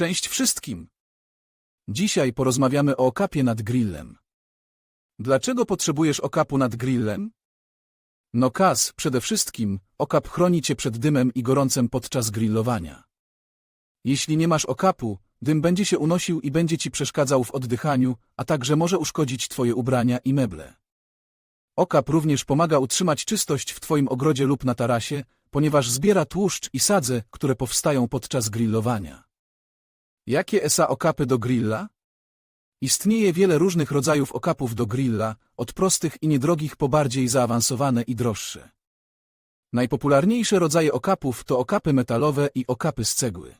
Cześć wszystkim! Dzisiaj porozmawiamy o okapie nad grillem. Dlaczego potrzebujesz okapu nad grillem? No kas, przede wszystkim, okap chroni cię przed dymem i gorącem podczas grillowania. Jeśli nie masz okapu, dym będzie się unosił i będzie ci przeszkadzał w oddychaniu, a także może uszkodzić twoje ubrania i meble. Okap również pomaga utrzymać czystość w twoim ogrodzie lub na tarasie, ponieważ zbiera tłuszcz i sadze, które powstają podczas grillowania. Jakie esa okapy do grilla? Istnieje wiele różnych rodzajów okapów do grilla, od prostych i niedrogich po bardziej zaawansowane i droższe. Najpopularniejsze rodzaje okapów to okapy metalowe i okapy z cegły.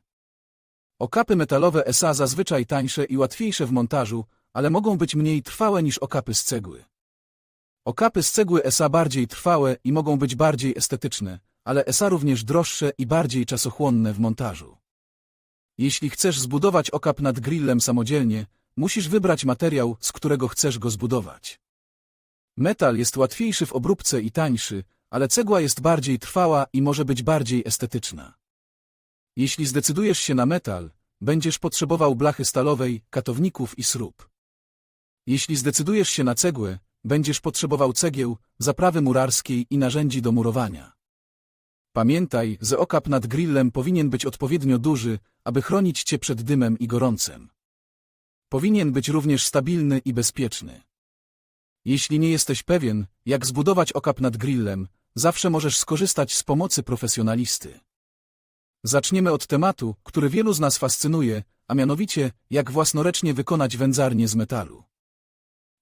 Okapy metalowe SA zazwyczaj tańsze i łatwiejsze w montażu, ale mogą być mniej trwałe niż okapy z cegły. Okapy z cegły SA bardziej trwałe i mogą być bardziej estetyczne, ale SA również droższe i bardziej czasochłonne w montażu. Jeśli chcesz zbudować okap nad grillem samodzielnie, musisz wybrać materiał, z którego chcesz go zbudować. Metal jest łatwiejszy w obróbce i tańszy, ale cegła jest bardziej trwała i może być bardziej estetyczna. Jeśli zdecydujesz się na metal, będziesz potrzebował blachy stalowej, katowników i srób. Jeśli zdecydujesz się na cegłę, będziesz potrzebował cegieł, zaprawy murarskiej i narzędzi do murowania. Pamiętaj, że okap nad grillem powinien być odpowiednio duży, aby chronić cię przed dymem i gorącem. Powinien być również stabilny i bezpieczny. Jeśli nie jesteś pewien, jak zbudować okap nad grillem, zawsze możesz skorzystać z pomocy profesjonalisty. Zaczniemy od tematu, który wielu z nas fascynuje, a mianowicie, jak własnoręcznie wykonać wędzarnię z metalu.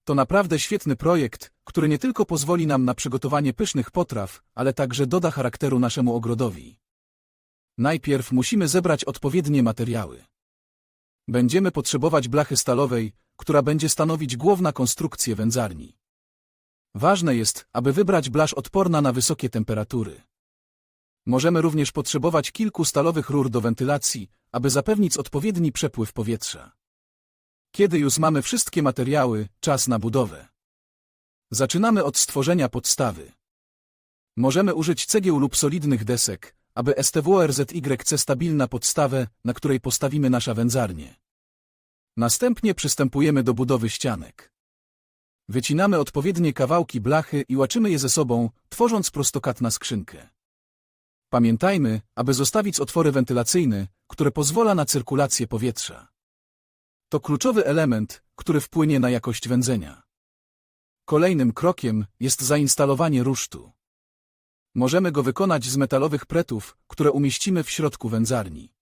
To naprawdę świetny projekt, który nie tylko pozwoli nam na przygotowanie pysznych potraw, ale także doda charakteru naszemu ogrodowi. Najpierw musimy zebrać odpowiednie materiały. Będziemy potrzebować blachy stalowej, która będzie stanowić główna konstrukcję wędzarni. Ważne jest, aby wybrać blasz odporna na wysokie temperatury. Możemy również potrzebować kilku stalowych rur do wentylacji, aby zapewnić odpowiedni przepływ powietrza. Kiedy już mamy wszystkie materiały, czas na budowę. Zaczynamy od stworzenia podstawy. Możemy użyć cegieł lub solidnych desek, aby STWRZYC stabilna podstawę, na której postawimy nasza wędzarnię. Następnie przystępujemy do budowy ścianek. Wycinamy odpowiednie kawałki blachy i łaczymy je ze sobą, tworząc prostokątną skrzynkę. Pamiętajmy, aby zostawić otwory wentylacyjne, które pozwala na cyrkulację powietrza. To kluczowy element, który wpłynie na jakość wędzenia. Kolejnym krokiem jest zainstalowanie rusztu. Możemy go wykonać z metalowych pretów, które umieścimy w środku wędzarni.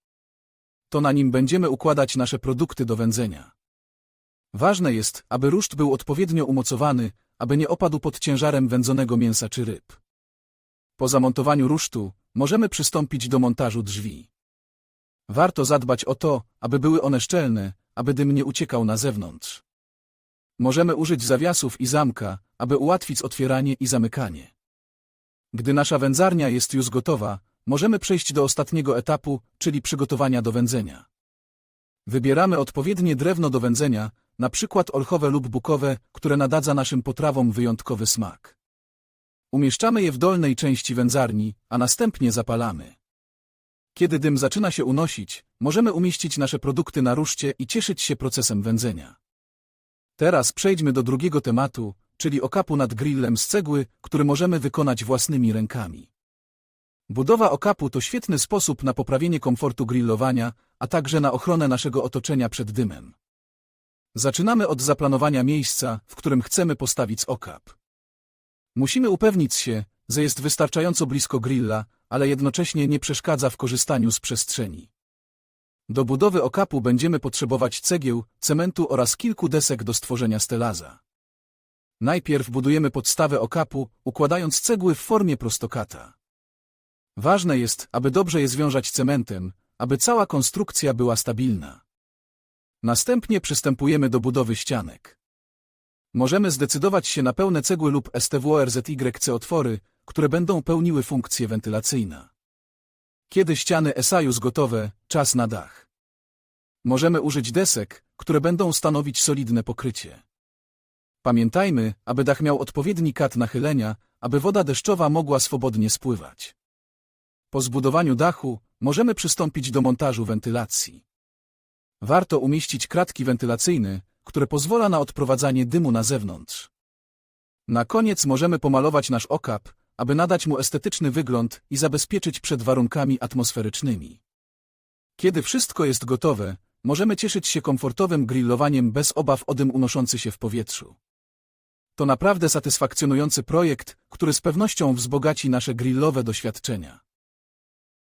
To na nim będziemy układać nasze produkty do wędzenia. Ważne jest, aby ruszt był odpowiednio umocowany, aby nie opadł pod ciężarem wędzonego mięsa czy ryb. Po zamontowaniu rusztu możemy przystąpić do montażu drzwi. Warto zadbać o to, aby były one szczelne, aby dym nie uciekał na zewnątrz. Możemy użyć zawiasów i zamka, aby ułatwić otwieranie i zamykanie. Gdy nasza wędzarnia jest już gotowa, możemy przejść do ostatniego etapu, czyli przygotowania do wędzenia. Wybieramy odpowiednie drewno do wędzenia, na przykład olchowe lub bukowe, które nadadza naszym potrawom wyjątkowy smak. Umieszczamy je w dolnej części wędzarni, a następnie zapalamy. Kiedy dym zaczyna się unosić, możemy umieścić nasze produkty na ruszcie i cieszyć się procesem wędzenia. Teraz przejdźmy do drugiego tematu, czyli okapu nad grillem z cegły, który możemy wykonać własnymi rękami. Budowa okapu to świetny sposób na poprawienie komfortu grillowania, a także na ochronę naszego otoczenia przed dymem. Zaczynamy od zaplanowania miejsca, w którym chcemy postawić okap. Musimy upewnić się, że jest wystarczająco blisko grilla, ale jednocześnie nie przeszkadza w korzystaniu z przestrzeni. Do budowy okapu będziemy potrzebować cegieł, cementu oraz kilku desek do stworzenia stelaza. Najpierw budujemy podstawę okapu, układając cegły w formie prostokata. Ważne jest, aby dobrze je związać cementem, aby cała konstrukcja była stabilna. Następnie przystępujemy do budowy ścianek. Możemy zdecydować się na pełne cegły lub STWRZYC otwory, które będą pełniły funkcję wentylacyjna. Kiedy ściany esajus gotowe, czas na dach. Możemy użyć desek, które będą stanowić solidne pokrycie. Pamiętajmy, aby dach miał odpowiedni kat nachylenia, aby woda deszczowa mogła swobodnie spływać. Po zbudowaniu dachu możemy przystąpić do montażu wentylacji. Warto umieścić kratki wentylacyjne, które pozwala na odprowadzanie dymu na zewnątrz. Na koniec możemy pomalować nasz okap, aby nadać mu estetyczny wygląd i zabezpieczyć przed warunkami atmosferycznymi. Kiedy wszystko jest gotowe, możemy cieszyć się komfortowym grillowaniem bez obaw o dym unoszący się w powietrzu. To naprawdę satysfakcjonujący projekt, który z pewnością wzbogaci nasze grillowe doświadczenia.